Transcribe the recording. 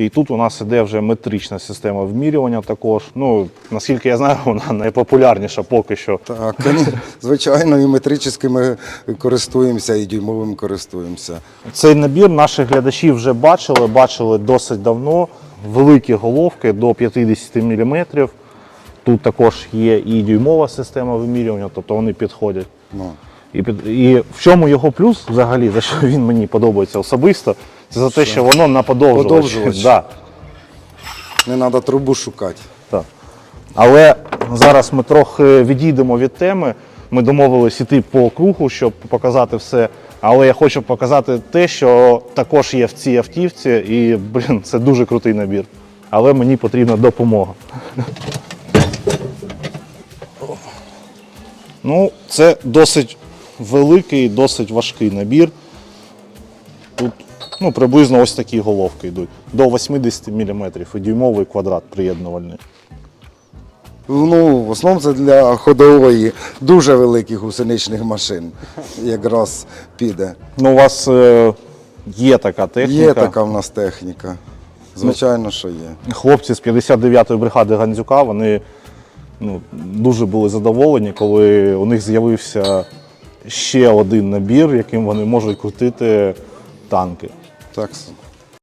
І тут у нас іде вже метрична система вимірювання також. Ну, наскільки я знаю, вона найпопулярніша поки що. Так, ну, звичайно, і метричними користуємося, і дюймовим користуємося. Цей набір наші глядачі вже бачили, бачили досить давно. Великі головки до 50 мм. Тут також є і дюймова система вимірювання, тобто вони підходять. Ну, І, під- і в чому його плюс взагалі, за що він мені подобається особисто, це за те, що воно на подовжувач. Подовжувач. Да, не треба трубу шукати. так. Але зараз ми трохи відійдемо від теми. Ми домовились іти по кругу, щоб показати все. Але я хочу показати те, що також є в цій автівці, і блін, це дуже крутий набір. Але мені потрібна допомога. Ну, це досить великий, досить важкий набір. Тут ну, приблизно ось такі головки йдуть. До 80 мм і дюймовий квадрат приєднувальний. Ну, в основному це для ходової дуже великих гусеничних машин. Якраз піде. Ну, у вас е, є така техніка. Є така в нас техніка. Звичайно, що є. Хлопці з 59-ї бригади Гандзюка, вони ну, дуже були задоволені, коли у них з'явився ще один набір, яким вони можуть крутити танки. Так,